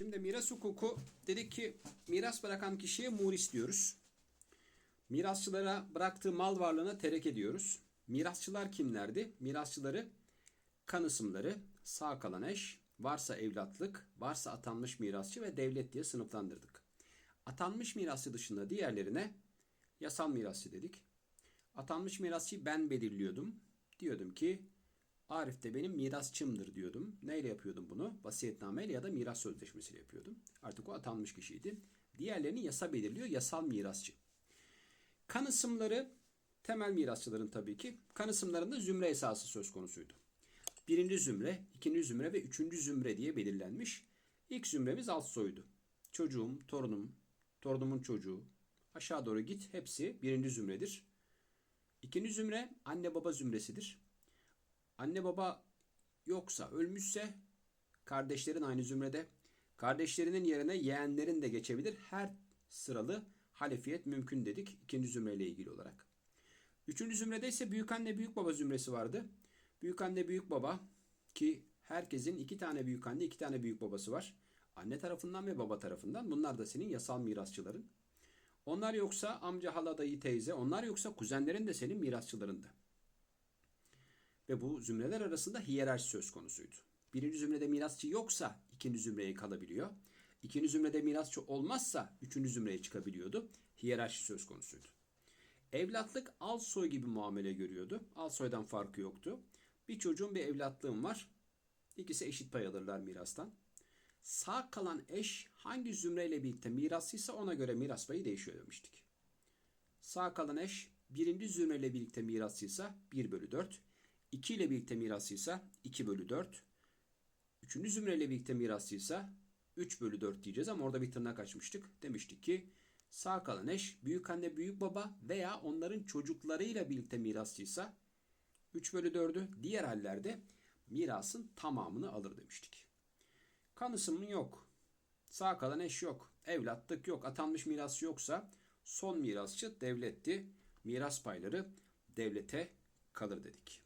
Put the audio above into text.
Şimdi miras hukuku dedik ki miras bırakan kişiye muris diyoruz. Mirasçılara bıraktığı mal varlığına terek ediyoruz. Mirasçılar kimlerdi? Mirasçıları kan ısımları, sağ kalan eş, varsa evlatlık, varsa atanmış mirasçı ve devlet diye sınıflandırdık. Atanmış mirasçı dışında diğerlerine yasal mirasçı dedik. Atanmış mirasçıyı ben belirliyordum. Diyordum ki Arif de benim mirasçımdır diyordum. Neyle yapıyordum bunu? Vasiyetnameyle ya da miras sözleşmesiyle yapıyordum. Artık o atanmış kişiydi. Diğerlerini yasa belirliyor. Yasal mirasçı. Kan ısımları temel mirasçıların tabii ki. Kan ısımlarında zümre esası söz konusuydu. Birinci zümre, ikinci zümre ve üçüncü zümre diye belirlenmiş. İlk zümremiz alt soydu. Çocuğum, torunum, torunumun çocuğu. Aşağı doğru git hepsi birinci zümredir. İkinci zümre anne baba zümresidir. Anne baba yoksa ölmüşse kardeşlerin aynı zümrede. Kardeşlerinin yerine yeğenlerin de geçebilir. Her sıralı halefiyet mümkün dedik ikinci zümreyle ilgili olarak. Üçüncü zümrede ise büyük anne büyük baba zümresi vardı. Büyük anne büyük baba ki herkesin iki tane büyük anne iki tane büyük babası var. Anne tarafından ve baba tarafından. Bunlar da senin yasal mirasçıların. Onlar yoksa amca, hala, dayı, teyze, onlar yoksa kuzenlerin de senin mirasçılarındı. Ve bu zümreler arasında hiyerarşi söz konusuydu. Birinci zümrede mirasçı yoksa ikinci zümreye kalabiliyor. İkinci zümrede mirasçı olmazsa üçüncü zümreye çıkabiliyordu. Hiyerarşi söz konusuydu. Evlatlık al soy gibi muamele görüyordu. Al soydan farkı yoktu. Bir çocuğun bir evlatlığım var. İkisi eşit pay alırlar mirastan. Sağ kalan eş hangi zümreyle birlikte miraslıysa ona göre miras payı değişiyor demiştik. Sağ kalan eş birinci zümreyle birlikte miraslıysa 1 bölü 4. 2 ile birlikte miraslıysa 2 bölü 4. Üçüncü zümreyle birlikte miraslıysa 3 bölü 4 diyeceğiz ama orada bir tırnak açmıştık. Demiştik ki sağ kalan eş büyük anne büyük baba veya onların çocuklarıyla birlikte miraslıysa 3 bölü 4'ü diğer hallerde mirasın tamamını alır demiştik. Kan ısımı yok. Sağ kalan eş yok. Evlatlık yok. Atanmış miras yoksa son mirasçı devletti. Miras payları devlete kalır dedik.